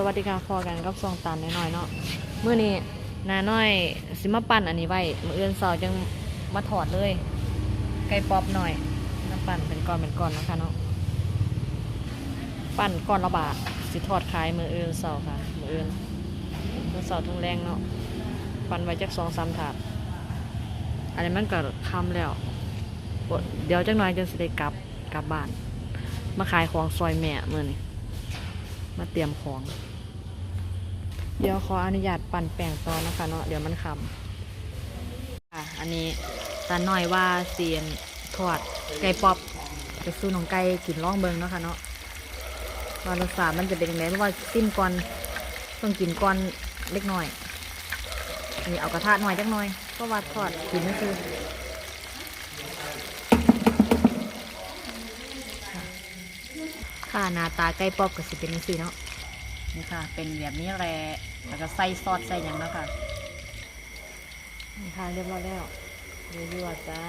สวัสดีค่ะพอกันกับซองตันน้อยๆเนาะเมื่อนี้นาน้อยสิมาปั่นอันนี้ไว้มื้ออื่นเสาร์จังมาถอดเลย ไก่ป๊อบหน่อยน้ำปั่นเป็นก้อนเป็นก้อนนะคะเนาะปั่นก้อนละบาทสิทอดขายมื้ออื่นเสาร์ค่ะมื้ออื่นมื้อเสาร์ทั้งแรงเนาะปั่นไว้จักสองสามถาดอันนี้มันก็ทำแล้วเดี๋ยวจักหน่อยจังสิได้กลับกลับบ้าน มาขายของซอยแม่มื้อนี้มาเตรียมของ เดี๋ยวขออนุญาตปั่นแป้งต่อนะคะเนาะเดี๋ยวมันคำอะอันนี้ตาหน่อยว่าเสียนทอดไก่ป๊อปไปสู้น้องไก่กินล่องเบิงเนาะคะเนาะว่ารสชาติมันจะเป็นยังไงเพราะว่าซิมก่อนต้องกินก่อนเล็กน้อยอนนี้เอากระทะหน่อยจักหน่อยเพราะว่าทอดกินก็คือค่ะหน้าตาไก่ป๊อบก็สิเป็นจังซี่เนาะ นี่ค่ะ เป็นแบบนี้แหละแล้วก็ใส่ซอสใส่ยังแล้วค่ะ นี่ค่ะเรียบร้อยแล้วยั่วๆจ้า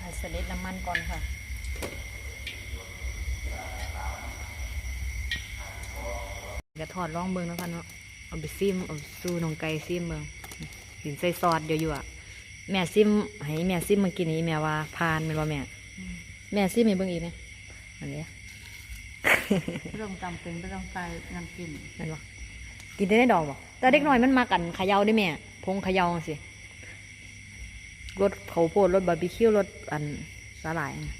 ให้เสด็จน้ำมันก่อนค่ะ กระถอดร่องเบิงแล้วกันเนาะเอาไปซิมเอาสู้น้องไก่ซิมเบิงกินใส่ซอสเดียวอยู่อะแม่ซิมให้แม่ซิมมากินนี้แม่ว่าพานเป็นว่าแม่ แม่ซิมให้เบิ่งอีกไหมอันนี้เรื่องจำเป็นไม่ต้องใส่น้ำจิ้มนั่นบ่กินได้ได้ดอกบ่แต่เด็กน้อยมันมากันเขย่าได้แม่พงเขย่าสิรสเขาวโพดรสบาร์บีคิวรสอันสาหร่ายน่ะ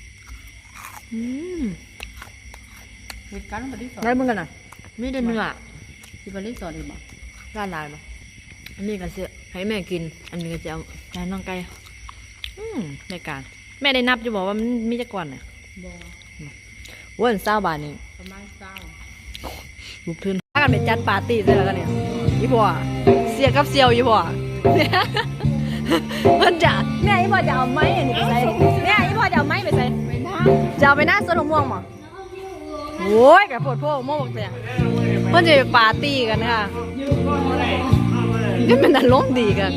อืมเหตุการณ์บริสุทธิ์ได้เบิ่งกันน่ะ มีแต่เนื้อที่บริสุทธิ์เลยบอกร้านลายปะอันนี้ก็จะให้แม่กิน อันนี้ก็จะเอาให้น้องไก่อืมในการ แม่ได้นับจะบอกว่ามันมีจักก่อนเนี่ยบอวันเศร้าบาทนี่ประมาณเศร้าลูกทุนพากันไปจัดปาร์ตี้เลยแล้วกันเนี่ยยี่บัวเสียกับเซียวยี่บัวเนี่ยมันจะแม่ยี่บัวจะเอาไม้อันนี้ไปใส่แม่ยี่บัวจะเอาไม้ไปใส่ไม่ได้จะเอาไปหน้าสวนมะม่วงมั้ง โอ้ยกับปวดพวกโมกเสียเพื่อนจะไปปาร์ตี้กันค่ะนี่เป็นอารมณ์ดีกัน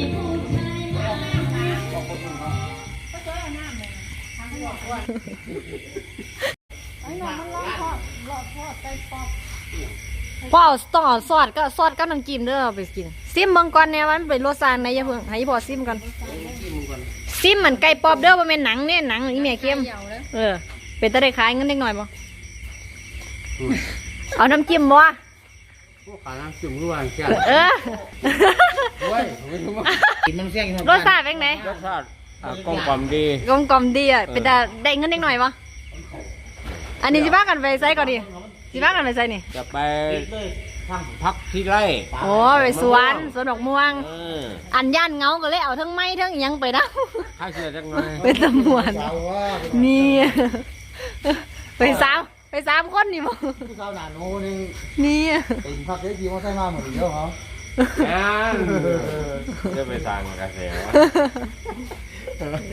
พอเอาต้องเอาซอสก็ซอสกับน้ำจิ้มเด้อเอาไปกิน ซิมเบิ่งก่อนเนี่ยมันเป็นรสชาติไหนอย่าเพิ่งให้พอซิมก่อนซิมเหมือนไก่ปอบเด้อบ่แม่นหนังเนี่ยหนังอีแม่เค็มเดี่ยวเลยเออเป็นตะได้ขายเงินเล็กหน่อยบ่ เอาน้ำจิ้มบ่พวกขาน้ำจุ่มร่วงแค่เออเว้ยไม่รู้ว่ากินน้ำเสี้ยงรสชาติเป็นไงรสชาติอะกลมกล่อมดีกลมกล่อมดีอะเป็นตาได้เงินเล็กหน่อยบ่อันนี้สิพากันไปใส่ก่อนดิสิพากันไปใส่นี่จะไปพักที่ไร่โอ้ไปสวนสวนดอกม่วงเอออันย่านเงาก็เลยเอาทั้งไม้ทั้งอิหยังไปนะข้าเชื่อจังไงเป็นตำรวจนี่ไปสาม ไปสามคนนี่บ่ผู้สาวหนาโน่นี่นี่เป็นพักเล็กทีว่าใช่มาเหมือนเดิมเขานั่นจะไปสร้างกระแส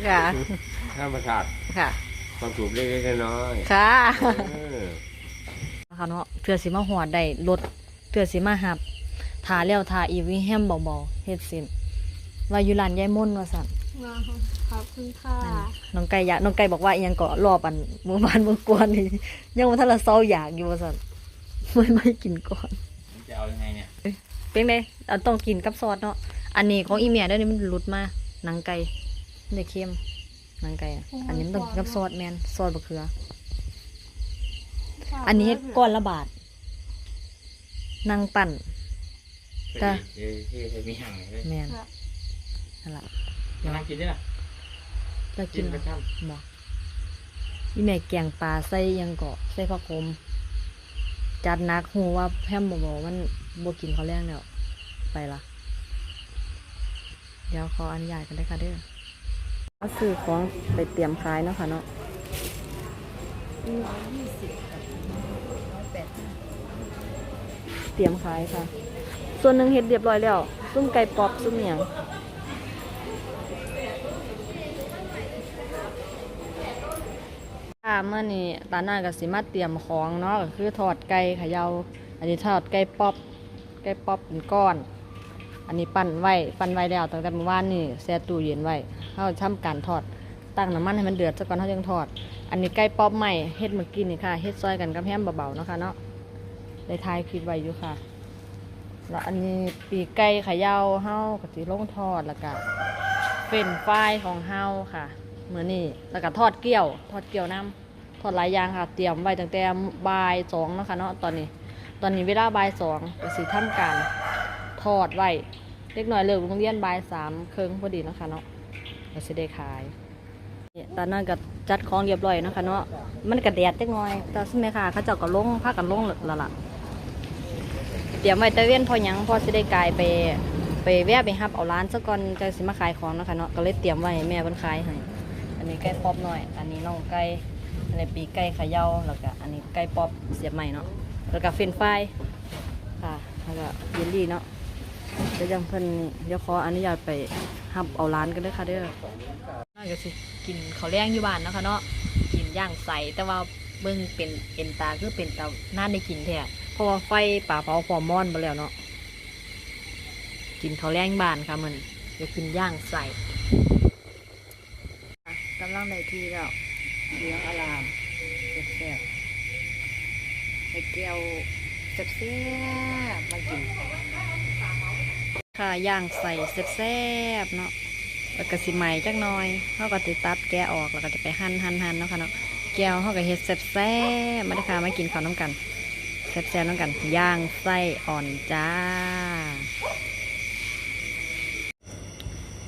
ค่ะธรรมชาติค่ะความสูบเล็กๆน้อยค่ะๆเออค่ะเนาะเถื่อสิมาหอดได้รถเถื่อสิมาหับทาเลี้ยวทาอีวิแฮมเบาๆเฮ็ดสินว่าอยู่ร้านยายม่นว่าสั่น ขอบคุณค่ะน้องไก่อยากน้องไก่บอกว่าอิหยังก็รอบอันเมื่อวานเมื่อกวนนี่ยังว่าถ้าละเซาอยากอยู่ว่าสั่นไม่ไม่กินก่อน จะเอายังไงเนี่ยเป็นไงเราต้องกินกับซอสเนาะ อันนี้ของอีเมียเด้วนี่มันหลุดมาหนังไก่มันได้เค็มหนังไก่อะอันนี้มันต้องกินกับซอสแมนซอสบะเขือ อันนี้ก้อนละบาทนางปั่น จ้ะ เอ้ยเอ้ยเอ้ยมีห่างเลยแมนนั่นละ ยังกินได้ล่ะจะกิกินนเหรกอระชับบอกอีแม่แกงปลาใส่หยังเกาะใส่ผักขมจัดหนักหูว่าแพมบอกว่ามันบกินเขาวแรงแล้วไปละเดี๋ยวขออนุญาตกันได้อค่ะเด้อเอาซื้อของไปเตรียมขายเนาะค่ะเนาะเตรียมขายค่ะ ส่วนหนึ่งเฮ็ดเรียบร้อยแล้ว ซุ้มไก่ป๊อปซุ้มหยัง ค่ะเมื่อนี้ตาหน้ากับสิมาเตรียมของเนาะก็คือทอดไก่ขยาอันนี้ทอดไก่ป๊อปไก่ป๊อปเป็นก้อน อันนี้ปั้นไว้ปั้นไว้แล้วตั้งแต่เมื่อวานนี่แช่ตู้เย็นไว้เขาทำการทอดตั้งน้ำมันให้มันเดือดซะก่อนเขาจึงทอด อันนี้ไก่ป๊อปใหม่เฮ็ดเมื่อกี้นี่ค่ะเฮ็ดซอยกันกับแฮมเบาๆเนาะค่ะเนาะได้ทายคลิปไว้อยู่ค่ะแล้วอันนี้ปีกไก่ขยาเฮากะทิลงทอดแล้วก็เฟรนช์ฟรายของเฮาค่ะ เหมือนี้แล้วก็ทอดเกี๊ยว ทอดเกี๊ยวน้ำทอดหลายอย่างค่ะ เตรียมไว้ตั้งแต่บ่ายสองนะคะเนาะตอนนี้ ตอนนี้เวลาบ่ายสองก็สิทำการทอดไว้เล็กหน้อยเลิกโรงเรียนบ่ายสามครึ่งพอดีนะคะเนาะก็สิได้ขายเนี่ยตอนนั้นก็จัดของเรียบร้อยนะคะเนาะมันก็แดดจักหน่อยแต่ใช่ไหมค่ะเขาเจ้าก็ลงพากันลงล้วล่ะเตรียมไว้ตะเวียนพอยังพอสิได้กลายไปไปแวะไปฮับเอาร้านซะก่อนจะสิมาขายของนะคะเนาะก็เลยเตรียมไว้แม่เพิ่นขายให้ นนี้ไก่ป๊อปหน่อย อันนี้น่องไก่อันนี้ปีกไก่เขย่าแล้วก็อันนี้ไก่ป๊อปเสียบใหม่เนาะแล้วก็เฟรนช์ฟรายค่ะแล้วก็เยลลี่เนาะเดี๋ยวจังเพิ่นเดี๋ยวขออนุญาตไปฮับเอาร้านกันเด้อค่ะเด้อน่าก็สิกินข้าวแรงอยู่บ้านนะคะเนาะกินย่างใสแต่ว่าเบิ่งเป็นเอ็นตาคือเป็นตาน่าได้กินแท้เพราะว่าไฟป่าเผาฟอร์มอนไปแล้วเนาะกินเขาวแรงบานค่ะมันจะกินย่างใส่ กำลังได้ทีแล้วเลี้ยงอารามแซ่บๆไอ้แก้วแซ่บๆมากินค่ะย่างใส่แซ่บๆเนาะแล้วก็สิใหม่จักหน่อยเขาก็ติตัดแกะออกแล้วก็จะไปหั่นหั่นหั่นเนาะค่ะเนาะแก้วเขาก็เฮ็ดแซ่บๆมาได้ค่ะมากินข้าวน้ำกันแซ่บๆน้ำกันย่างไส้อ่อนจ้า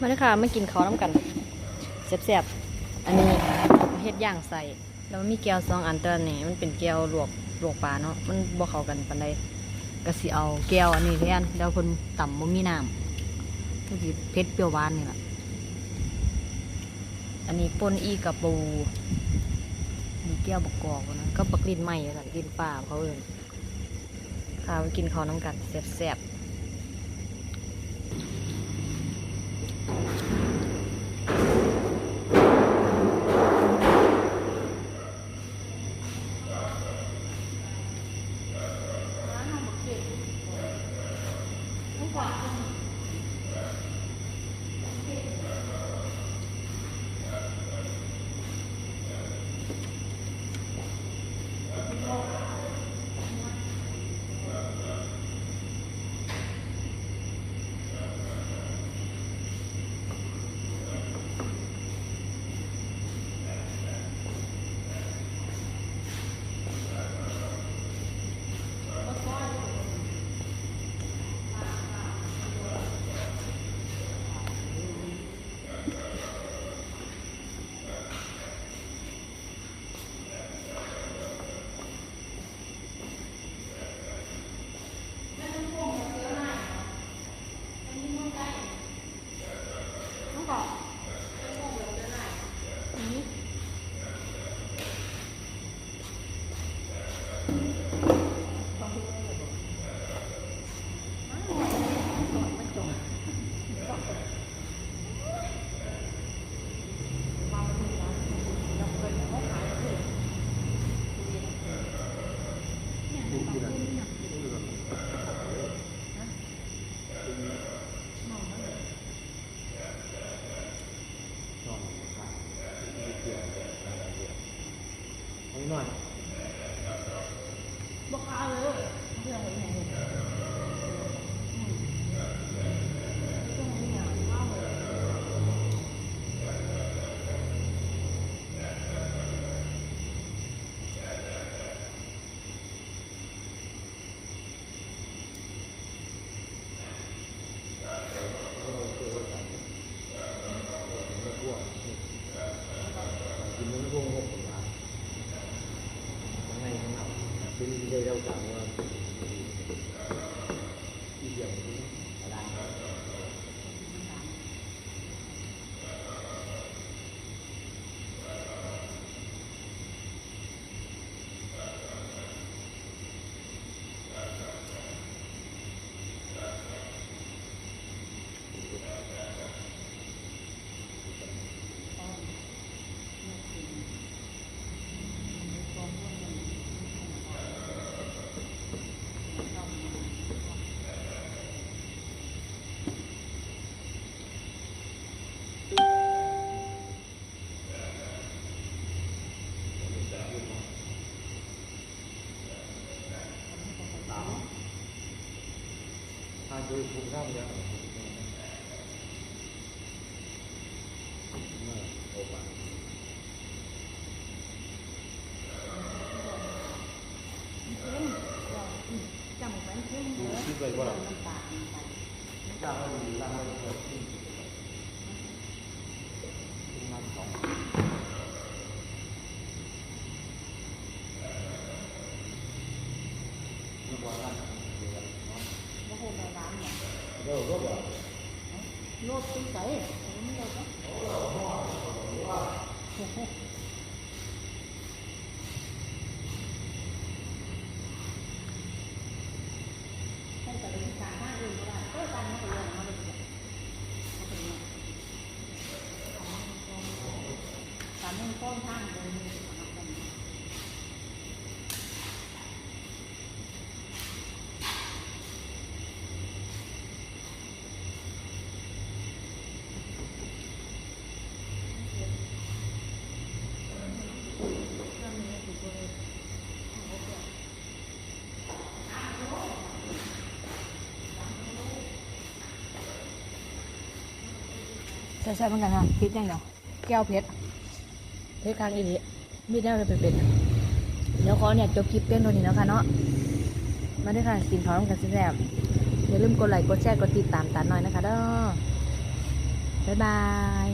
มาเลยค่ะมากินข้าวน้ำกันแซ่บๆ อันนี้เฮ็ดย่างใส่ แล้วมีแก้วสองอันตัวนี้มันเป็นแก้วลวกลวกปลาเนาะ มันบ่เข้ากันปานใดก็สิเอาแก้วอันนี้แทนแล้วคนต่ำบ่มีน้ำก็สิเผ็ดเปรี้ยวหวานนี่แหละอันนี้ป่นอีกับปู มีแก้วบกกอกนะก็บักลิ้นใหม่กันลิ้นป่าเขาเอิ้นค่ะมากินข้าวน้ำกันแซ่บ 没乱。 ดูถูกข้ามเยอะจำเป็นเพ่งเยอะคิดไปว่าน้ำตาลไปจ้างให้ดีจ้างให้ดีน้ำสองน้ำหวาน บ่โหในร้านเนี่ย เดี๋ยวรถอะโลดตุ้งใส่ไม่ได้ก็ให้กับเลยสามห้าอื่นก็ได้ก็ตันมาเลยมาเลยสามหนึ่งต้นทางเลย ใช่ใช่เหมือนกันค่ะพริกอย่างเดียวแก้วเพชรเพชรคางอีนี้มีแนวเลยเป็นๆเดี๋ยวขอเนี่ยจบคลิปเพียงเท่านี้แล้วค่ะเนาะมาด้วยค่ะกินข้าวร่วมกันแซ่บอย่าลืมกดไลค์กดแชร์กดติดตามตาหน่อยนะคะเด้อบ๊ายบาย